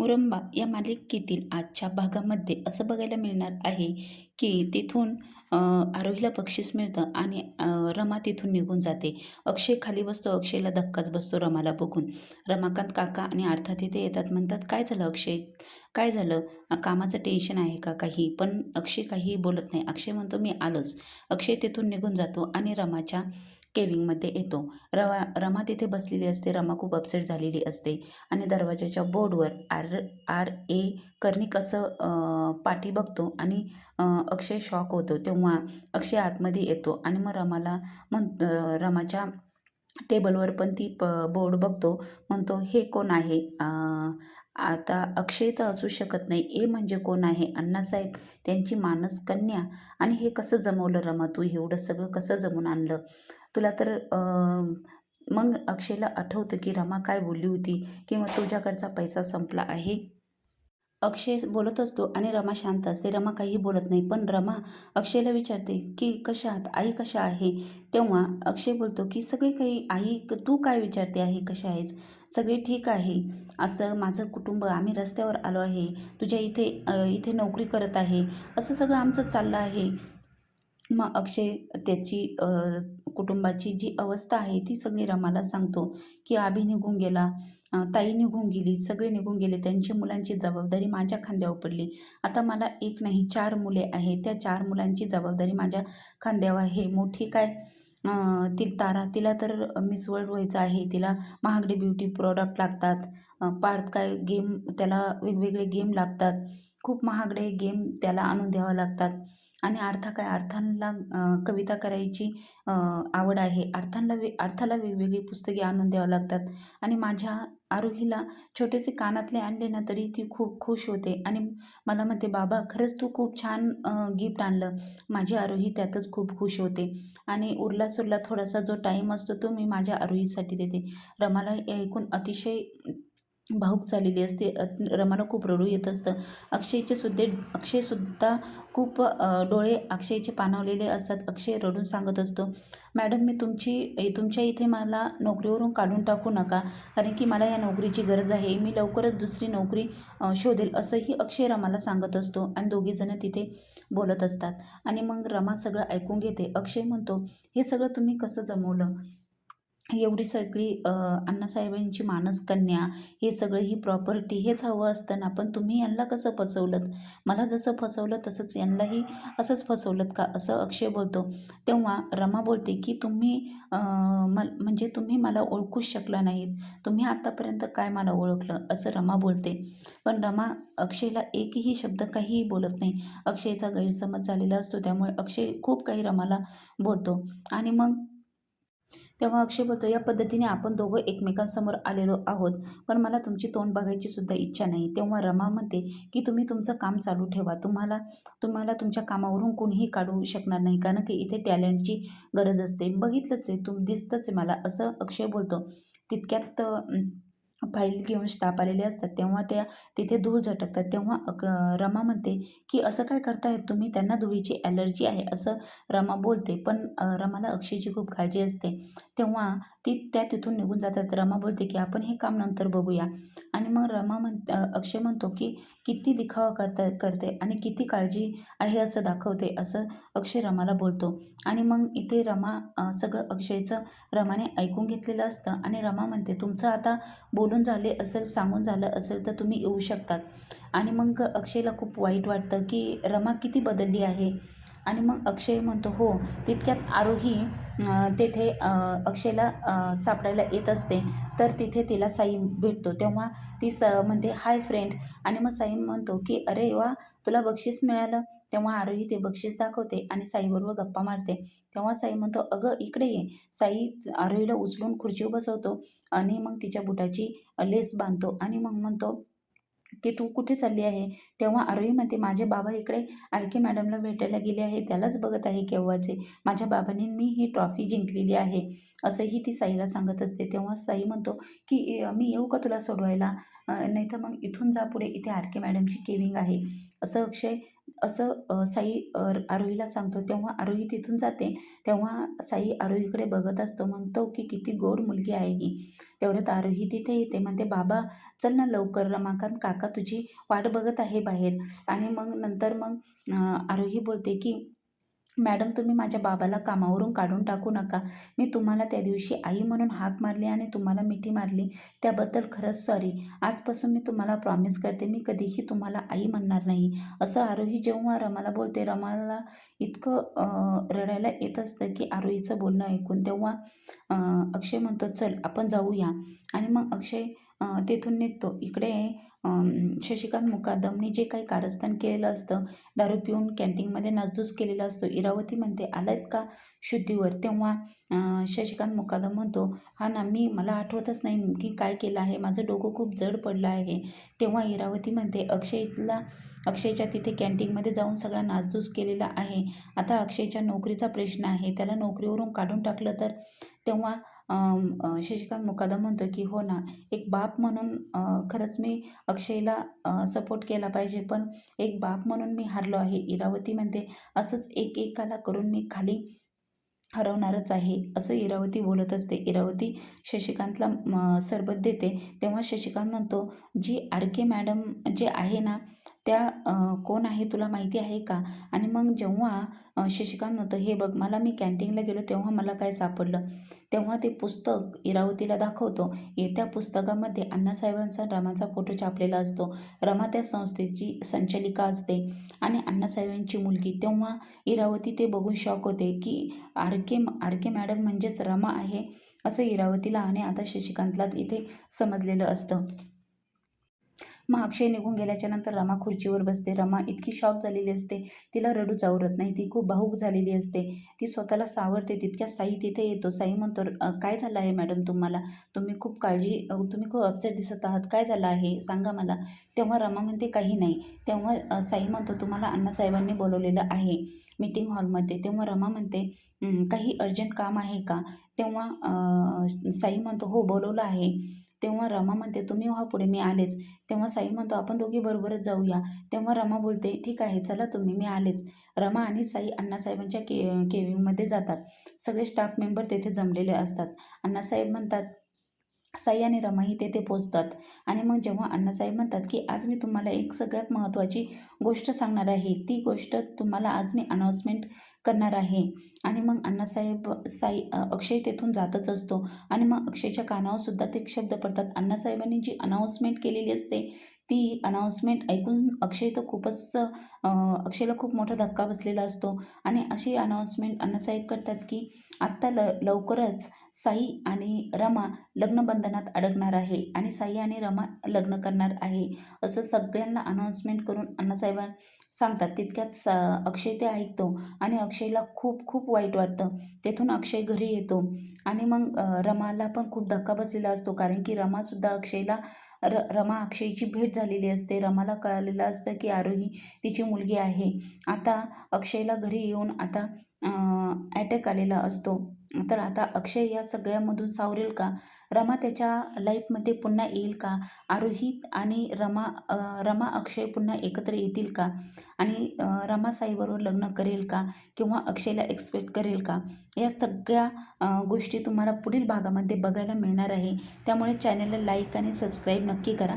मुरंबा या मालिकेतील आजच्या भागामध्ये असं बघायला मिळणार आहे की तिथून आरोहीला बक्षीस मिळतं आणि रमा तिथून निघून जाते. अक्षय खाली बसतो अक्षयला धक्काच बसतो रमाला बघून. रमाकांत काका आणि अर्थात तिथे येतात म्हणतात काय झालं अक्षय? काय झालं? कामाचं टेन्शन आहे का काही? पण अक्षय काही बोलत नाही. अक्षय म्हणतो मी आलोच. अक्षय तिथून निघून जातो आणि रमाच्या केविंगमध्ये येतो. रवा रमा तिथे बसलेली असते. रमा खूप अपसेट झालेली असते. आणि दरवाजाच्या बोर्डवर आर आर ए कर्णिक असं पाठी बघतो आणि अक्षय शॉक होतो तेव्हा अक्षय आतमध्ये येतो आणि मग रमाला म्हण रमाच्या टेबलवर पण ती प बोर्ड बघतो. म्हणतो हे कोण आहे? आता अक्षय तर असू शकत नाही. ए म्हणजे कोण आहे? अण्णासाहेब त्यांची मानस कन्या आणि हे कसं जमवलं रमा? तू एवढं सगळं कसं जमून आणलं? तुला तर मग अक्षयला आठवतं की रमा काय बोलली होती की मग तुझ्याकडचा पैसा संपला आहे? अक्षय बोलत असतो आणि रमा शांत असते. रमा काही बोलत नाही पण रमा अक्षयला विचारते की कशा आहात? आई कशा आहे? तेव्हा अक्षय बोलतो की सगळे काही आई तू काय विचारते आहे? कशा आहेत? सगळे ठीक आहे. असं माझं कुटुंब आम्ही रस्त्यावर आलो आहे. तुझ्या इथे इथे नोकरी करत आहे. असं सगळं आमचं चाललं आहे. मग अक्षय त्याची कुटुंबाची जी अवस्था आहे ती सगळी रमाला सांगतो की आभी निघून गेला ताई निघून गेली सगळे निघून गेले त्यांची मुलांची जबाबदारी माझ्या खांद्यावर पडली. आता मला एक नाही चार मुले आहेत त्या चार मुलांची जबाबदारी माझ्या खांद्यावर आहे. मोठी काय अ, ती तारा तिला तर मिस वर्ल्ड व्हायचं आहे तिला महागडे ब्युटी प्रोडक्ट लागतात. पार्ट काय गेम त्याला वेगवेगळे गेम लागतात. खूप महागडे गेम त्याला आणून द्यावं लागतात. आणि अर्था काय अर्थांना कविता करायची आवड आहे. अर्थांना वे अर्थाला वेगवेगळी पुस्तके आणून द्यावं लागतात. आणि माझ्या आरोहीला छोटेसे कानातले आणले ना तरी ती खूप खुश होते. आणि मला म्हणते बाबा खरंच तू खूप छान गिफ्ट आणलं. माझी आरोही त्यातच खूप खुश होते. आणि उरला सुरला थोडासा जो टाईम असतो तो मी माझ्या आरोहीसाठी देते. रमाला हे ऐकून अतिशय भाऊक चाललेली असते. अ- रमाला खूप रडू येत असतं. अक्षयचे सुद्धा अक्षयसुद्धा खूप डोळे अक्षयचे पाणावलेले असतात. अक्षय रडून सांगत असतो मॅडम मी तुमची तुमच्या इथे मला नोकरीवरून काढून टाकू नका. कारण की मला या नोकरीची गरज आहे. मी लवकरच दुसरी नोकरी शोधेल असंही अक्षय रमाला सांगत असतो आणि दोघीजणं तिथे बोलत असतात. आणि मग रमा सगळं ऐकून घेते. अक्षय म्हणतो हे सगळं तुम्ही कसं जमवलं? एवढी सगळी अण्णासाहेबांची मानस कन्या हे सगळं ही प्रॉपर्टी हेच हवं असतं ना पण तुम्ही यांना कसं फसवलं मला जसं फसवलं तसंच यांनाही असंच फसवलं का? असं अक्षय बोलतो. तेव्हा रमा बोलते की तुम्ही मल म्हणजे तुम्ही मला ओळखूच शकला नाहीत. तुम्ही आत्तापर्यंत काय मला ओळखलं? असं रमा बोलते. पण रमा अक्षयला एकही शब्द काहीही बोलत नाही. अक्षयचा गैरसमज झालेला असतो त्यामुळे अक्षय खूप काही रमाला बोलतो. आणि मग तेव्हा अक्षय बोलतो या पद्धतीने आपण दोघं एकमेकांसमोर आलेलो आहोत पण मला तुमची तोंड बघायची सुद्धा इच्छा नाही. तेव्हा रमा म्हणते की तुम्ही तुमचं काम चालू ठेवा. तुम्हाला तुम्हाला तुमच्या कामावरून कोणीही काढू शकणार नाही कारण की इथे टॅलेंटची गरज असते. बघितलंच आहे तुम दिसतंच आहे मला. असं अक्षय बोलतो. तितक्यात फाईल घेऊन स्टाफ आलेले असतात तेव्हा त्या तिथे धूळ झटकतात. तेव्हा अक रमा म्हणते की असं काय करतायत तुम्ही? त्यांना धुळीची ॲलर्जी आहे असं रमा बोलते. पण रमाला अक्षयची खूप काळजी असते. तेव्हा ती त्या तिथून निघून जातात. रमा बोलते की आपण हे काम नंतर बघूया. आणि मग रमा म्हण अक्षय म्हणतो की किती दिखावा करता करते आणि किती काळजी आहे असं दाखवते असं अक्षय रमाला बोलतो. आणि मग इथे रमा सगळं अक्षयचं रमाने ऐकून घेतलेलं असतं. आणि रमा म्हणते तुमचं आता बोल बोलून झाले असेल सांगून झालं असेल तर तुम्ही येऊ शकतात. आणि मग अक्षयला खूप वाईट वाटतं की रमा किती बदलली आहे. आणि मग अक्षय म्हणतो हो तितक्यात आरोही तेथे अक्षयला सापडायला येत असते. तर तिथे तिला साईम भेटतो. तेव्हा ती स म्हणते हाय फ्रेंड. आणि मग साईम म्हणतो की अरे वा तुला बक्षीस मिळालं. तेव्हा आरोही ते बक्षीस दाखवते आणि साईबरोबर गप्पा मारते. तेव्हा साई म्हणतो अगं इकडे ये. साई आरोहीला उचलून खुर्चीवर बसवतो आणि मग तिच्या बुटाची लेस बांधतो आणि मग म्हणतो की तू कुठे चालली आहे? तेव्हा आरोही म्हणते माझे बाबा इकडे आर के मॅडमला भेटायला गेले आहे त्यालाच बघत आहे केव्हाचे. माझ्या बाबांनी मी ही ट्रॉफी जिंकलेली आहे. असंही ती साईला सांगत असते. तेव्हा साई म्हणतो की मी येऊ का तुला सोडवायला? नाही तर मग इथून जा पुढे. इथे आर के मॅडमची केविंग आहे. असं अक्षय असं साई आरोहीला सांगतो. तेव्हा आरोही तिथून जाते. तेव्हा साई आरोहीकडे बघत असतो. म्हणतो की किती गोड मुलगी आहे ही. तेवढ्यात आरोही तिथे येते. म्हणते बाबा चल ना लवकर. रमाकांत काका तुझी वाट बघत आहे बाहेर. आणि मग नंतर मग आरोही बोलते की मॅडम तुम्ही माझ्या बाबाला कामावरून काढून टाकू नका. मी तुम्हाला त्या दिवशी आई म्हणून हाक मारली आणि तुम्हाला मिठी मारली. त्याबद्दल खरंच सॉरी आजपासून मी तुम्हाला प्रॉमिस करते मी कधीही तुम्हाला आई म्हणणार नाही. असं आरोही जेव्हा रमाला बोलते रमाला इतकं रडायला येत असतं की आरोहीचं बोलणं ऐकून तेव्हा अक्षय म्हणतो चल आपण जाऊया. आणि मग अक्षय तेथून निघतो. इकडे शशिकांत मुकादमने जे काही कारस्थान केलेलं असतं दारू पिऊन कॅन्टीनमध्ये नासधूस केलेला असतो. इरावती म्हणते आलात का शुद्धीवर? तेव्हा शशिकांत मुकादम म्हणतो हा ना मी मला आठवतच नाही की काय केलं आहे. माझं डोकं खूप जड पडलं आहे. तेव्हा इरावती म्हणते अक्षयला अक्षयच्या तिथे कॅन्टीनमध्ये जाऊन सगळा नासधूस केलेला आहे. आता अक्षयच्या नोकरीचा प्रश्न आहे. त्याला नोकरीवरून काढून टाकलं तर? तेव्हा शशिकांत मुकादम म्हणतो की हो ना एक बाप म्हणून खरंच मी अक्षयला सपोर्ट केला पाहिजे पण एक बाप म्हणून मी हारलो आहे. इरावती म्हणते असंच एक एकाला करून मी खाली हरवणारच आहे असं इरावती बोलत असते. इरावती शशिकांतला सरबत देते. तेव्हा शशिकांत म्हणतो जी आर के मॅडम जे आहे ना त्या कोण आहे तुला माहिती आहे का? आणि मग जेव्हा शशिकांत म्हणतो हे बघ मला मी कॅन्टीनला गेलो तेव्हा मला काय सापडलं? तेव्हा ते पुस्तक इरावतीला दाखवतो. त्या पुस्तकामध्ये अण्णासाहेबांचा रमाचा फोटो छापलेला असतो. रमा त्या संस्थेची संचालिका असते. आणि अण्णासाहेबांची मुलगी. तेव्हा इरावती ते बघून शॉक होते की R K R K madam म्हणजेच रमा आहे असं इरावतीला आणि आता शशिकांतला इथे समजलेलं असतं. मग अक्षय निघून गेल्याच्यानंतर रमा खुर्चीवर बसते. रमा इतकी शॉक झालेली असते. तिला रडूच आवरत नाही. ती खूप भाऊक झालेली असते. ती स्वतःला सावरते. तितक्या साई तिथे येतो. साई म्हणतो काय झालं आहे मॅडम तुम्हाला? तुम्ही खूप काळजी तुम्ही खूप अपसेट दिसत आहात. काय झालं आहे? सांगा मला. तेव्हा रमा म्हणते काही नाही. तेव्हा साई म्हणतो तुम्हाला अण्णासाहेबांनी बोलवलेलं आहे मीटिंग हॉलमध्ये तेव्हा रमा म्हणते काही अर्जंट काम आहे का? तेव्हा साई म्हणतो हो बोलवलं आहे. तेव्हा रमा म्हणते तुम्ही व्हा पुढे मी आलेच. तेव्हा साई म्हणतो आपण दोघी बरोबरच जाऊया. तेव्हा रमा बोलते ठीक आहे चला तुम्ही मी आलेच. रमा आणि साई अण्णासाहेबांच्या के केविंगमध्ये जातात. सगळे स्टाफ मेंबर तेथे जमलेले असतात. अण्णासाहेब म्हणतात साई आणि रमाही तेथे पोचतात. आणि मग जेव्हा अण्णासाहेब म्हणतात की आज मी तुम्हाला एक सगळ्यात महत्त्वाची गोष्ट सांगणार आहे. ती गोष्ट तुम्हाला आज मी अनाऊन्समेंट करणार आहे. आणि मग अण्णासाहेब साई अक्षय तेथून जातच असतो. आणि मग अक्षयच्या कानावर सुद्धा ते शब्द पडतात. अण्णासाहेबांनी जी अनाऊन्समेंट केलेली असते ती अनाऊन्समेंट ऐकून अक्षय तर खूपच अक्षयला खूप मोठा धक्का बसलेला असतो. आणि अशी अनाऊन्समेंट अण्णासाहेब करतात की आत्ता ल लवकरच साई आणि रमा लग्नबंधनात अडकणार आहे. आणि साई आणि रमा लग्न करणार आहे. असं सगळ्यांना अनाऊन्समेंट करून अण्णासाहेबां सांगतात. तितक्यात सा अक्षय ते ऐकतो. आणि अक्षयला खूप खूप वाईट वाटतं. तेथून अक्षय घरी येतो. आणि मग रमाला पण खूप धक्का बसलेला असतो. कारण की रमासुद्धा अक्षयला र रमा अक्षयची भेट झालेली असते. रमाला कळालेलं असतं की आरोही तिची मुलगी आहे. आता अक्षयला घरी येऊन आता ॲटॅक आलेला असतो. तर आता अक्षय या सगळ्यामधून सावरेल का? रमा त्याच्या लाईफमध्ये पुन्हा येईल का? आरोहित आणि रमा रमा अक्षय पुन्हा एकत्र येतील का? आणि रमा साईबरोबर लग्न करेल का? किंवा अक्षयला एक्सपेक्ट करेल का? या सगळ्या गोष्टी तुम्हाला पुढील भागामध्ये बघायला मिळणार आहे. त्यामुळे चॅनलला लाईक आणि सबस्क्राईब नक्की करा.